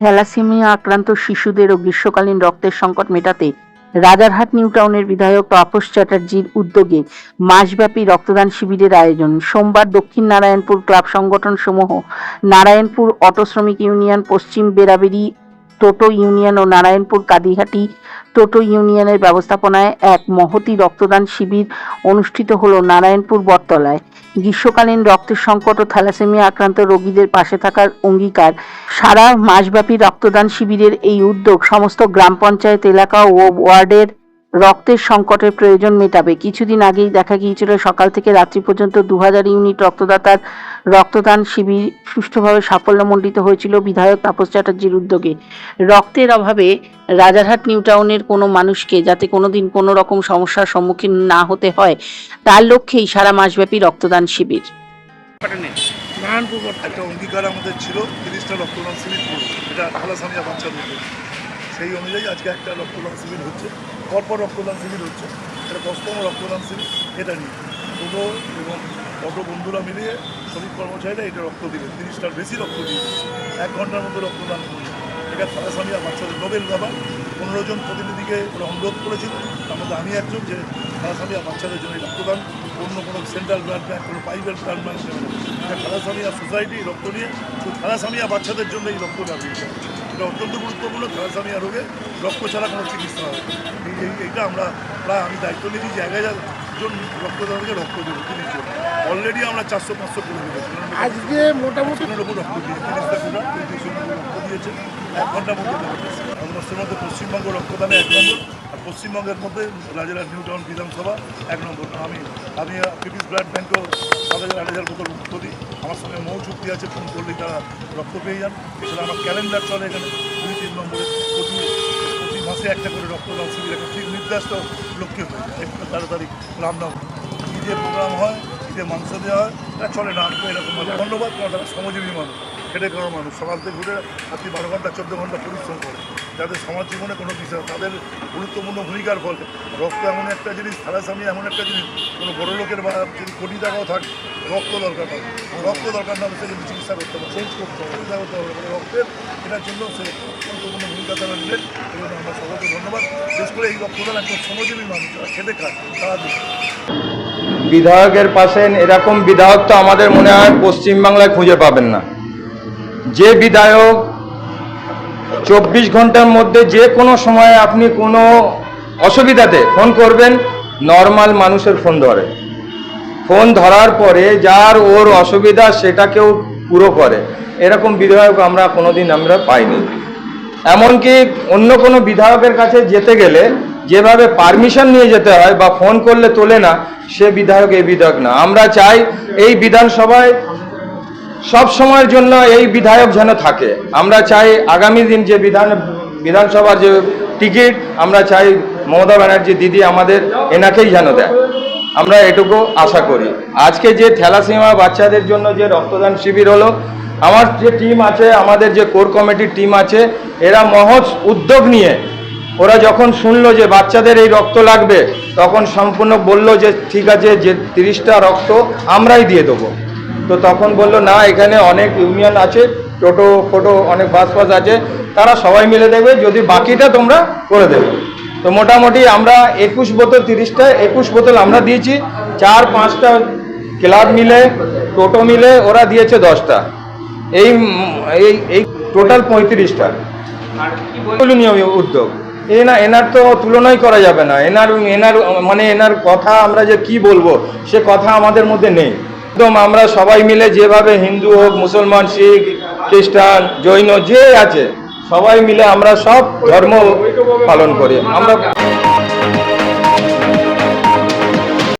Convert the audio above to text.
Thalassaemia আক্রান্ত শিশুদের ও গ্রীষ্মকালীন রক্তের সংকট মেটাতে রাজারহাট নিউ টাউনের বিধায়ক তাপস চ্যাটার্জির উদ্যোগে মাসব্যাপী রক্তদান শিবিরের আয়োজন। সোমবার দক্ষিণ নারায়ণপুর ক্লাব সংগঠন সমূহ নারায়ণপুর অটো শ্রমিক ইউনিয়ন, পশ্চিম বেরাবেরি টোটো ইউনিয়ন ও নারায়ণপুর কাদিহাটি টোটো ইউনিয়নের ব্যবস্থাপনায় এক মহতি রক্তদান শিবির অনুষ্ঠিত হলো নারায়ণপুর বটতলায়। গ্রীষ্মকালীন রক্তের সংকট ও থ্যালাসেমিয়া আক্রান্ত রোগীদের পাশে থাকার অঙ্গীকার। সারা মাসব্যাপী রক্তদান শিবিরের এই উদ্যোগ সমস্ত গ্রাম পঞ্চায়েত এলাকা ও ওয়ার্ডের রক্তের সংকটের প্রয়োজন মেটাবে। কিছুদিন আগেই দেখা গিয়েছিল, সকাল থেকে রাত্রি পর্যন্ত দু হাজার ইউনিট রক্তদাতার রক্তদান শিবির সুষ্ঠুভাবে সাফল্যমণ্ডিত হয়েছিল বিধায়ক তাপস চ্যাটার্জির উদ্যোগে। রক্তের অভাবে রাজারহাট নিউ টাউনের কোনো মানুষকে যাতে কোনোদিন কোনো রকম সমস্যার সম্মুখীন না হতে হয়, তার লক্ষ্যেই সারা মাসব্যাপী রক্তদান শিবির। একটা অঙ্গীকার আমাদের ছিল, তিরিশটা রক্তদান শিবির এটা বাচ্চাদের সেই অনুযায়ী আজকে একটা রক্তদান শিবির হচ্ছে। পরপর রক্তদান শিবির হচ্ছে। এটা দশতম রক্তদান শিবির, এটা নিয়ে। টোটো এবং অটো বন্ধুরা মিলিয়ে শ্রমিক কর্মচারীরা এটা রক্ত দিবে। তিরিশটার বেশি রক্ত দিবে। এক ঘণ্টার মধ্যে রক্তদান করবে এটা খালাসামিয়া বাচ্চাদের নোবেল ব্যাপার। পনেরো জন প্রতিনিধিকে ওরা অনুরোধ করেছিল। তার মধ্যে আমি একজন যে খালাসামিয়া বাচ্চাদের জন্য রক্তদান, অন্য কোনো সেন্ট্রাল ব্লাড ব্যাঙ্ক কোনো প্রাইভেট ব্লাড ব্যাঙ্ক এটা খালাসামিয়া সোসাইটি রক্ত নিয়ে, শুধু খালাসামিয়া বাচ্চাদের জন্য এই রক্ত ব্যবহৃত এটা অত্যন্ত গুরুত্বপূর্ণ থ্যালাসামিয়া রোগে। রক্ত ছাড়া কোনো চিকিৎসা হবে এইটা আমরা প্রায় আমি দায়িত্ব নিয়েছি যে এক হাজার জন রক্তদাতাকে রক্ত দেবো তিরিশ জন অলরেডি আমরা চারশো পাঁচশো করে দিয়েছি। আজকে মোটামুটি উপর রক্ত দিয়ে তিরিশটা কুড়া পঁয়ত্রিশ রক্ত দিয়েছে। এক ঘণ্টার মধ্যে ভারতবর্ষের মধ্যে পশ্চিমবঙ্গ রক্তদানে এক নম্বর আর পশ্চিমবঙ্গের মধ্যে রাজারহাট নিউ টাউন বিধানসভা এক নম্বর। আমি আমি পিপিস ব্লাড ব্যাঙ্কও সাত হাজার আট হাজার বোতল রক্ত দিই। আমার সঙ্গে মৌ চুক্তি আছে ফোন করলেই তারা রক্ত পেয়ে যান। এছাড়া আমার ক্যালেন্ডার চলে এখানে। দুই তিন নম্বরে প্রতি মাসে একটা করে রক্তদান শিবির একটা ঠিক নির্দিষ্ট লক্ষ্যে হয়ে যায়। একটু তাড়াতাড়ি রামনাম ঈদে প্রোগ্রাম হয় ঈদে মাংস দেওয়া হয় এটা চলে না তো এরকম ধন্যবাদ কারণ তারা শ্রমজীবী মানুষ খেটে খাওয়া মানুষ সকাল থেকে ঘুরে রাত্রি বারো ঘণ্টা চোদ্দ ঘণ্টা পরিশ্রম করে। যাদের সমাজ জীবনে কোনো বিষয় তাদের গুরুত্বপূর্ণ ভূমিকার ফলে। রক্ত এমন একটা জিনিস থ্যালাসামি এমন একটা জিনিস কোনো বড় লোকের বা যদি কোটি টাকাও থাকে রক্ত দরকার হয়। রক্ত দরকার না হলে সে কিন্তু চিকিৎসা করতে পারে চেঞ্জ করতে হবে। চিকিৎসা করতে হবে। রক্তের এটার জন্য সে গুরুত্বপূর্ণ ভূমিকা তারা নিলেন এই জন্য আমরা সকলকে ধন্যবাদ বিশেষ করে এই শ্রমজীবী মানুষ খেটে খায় বিধায়কের পাশে এরকম বিধায়ক তো আমাদের মনে হয় পশ্চিমবাংলায় খুঁজে পাবেন না। যে বিধায়ক চব্বিশ ঘণ্টার মধ্যে যে কোনো সময়ে আপনি কোনো অসুবিধাতে ফোন করবেন, নর্মাল মানুষের ফোন ধরে। ফোন ধরার পরে যার ওর অসুবিধা সেটাকেও পুরো করে। এরকম বিধায়ক আমরা কোনোদিন আমরা পাইনি। এমনকি অন্য কোনো বিধায়কের কাছে যেতে গেলে যেভাবে পারমিশন নিয়ে যেতে হয় বা ফোন করলে তোলে না, সে বিধায়ক এই বিধায়ক না। আমরা চাই এই বিধানসভায় সব সময়ের জন্য এই বিধায়ক যেন থাকে। আমরা চাই আগামী দিন যে বিধান, বিধানসভার যে টিকিট, আমরা চাই মমতা ব্যানার্জি দিদি আমাদের এনাকেই যেন দেয়। আমরা এটুকু আশা করি। আজকে যে থ্যালাসিমা বাচ্চাদের জন্য যে রক্তদান শিবির হলো আমার যে টিম আছে, আমাদের যে কোর কমিটির টিম আছে, এরা মহৎ উদ্যোগ নিয়ে, ওরা যখন শুনলো যে বাচ্চাদের এই রক্ত লাগবে, তখন সম্পূর্ণ বলল যে, ঠিক আছে, যে তিরিশটা রক্ত আমরাই দিয়ে দেবো। তো তখন বলল, না, এখানে অনেক ইউনিয়ন আছে, টোটো, ফোটো, অনেক বাস ফাস আছে, তারা সবাই মিলে দেবে যদি বাকিটা তোমরা করে দেবে। তো মোটামুটি আমরা একুশ বোতল, তিরিশটা, একুশ বোতল আমরা দিয়েছি, চার, পাঁচটা ক্লাব মিলে, টোটো মিলে ওরা দিয়েছে দশটা। এই এই এই টোটাল পঁয়ত্রিশটা। তুলনীয় উদ্যোগ। এ না এনার তো তুলনাই করা যাবে না। এনার এনার মানে এনার কথা আমরা যে কি বলব সে কথা আমাদের মধ্যে নেই। একদম আমরা সবাই মিলে যেভাবে হিন্দু হোক মুসলমান শিখ খ্রিস্টান জৈন যে আছে সবাই মিলে আমরা সব ধর্ম পালন করি। আমরা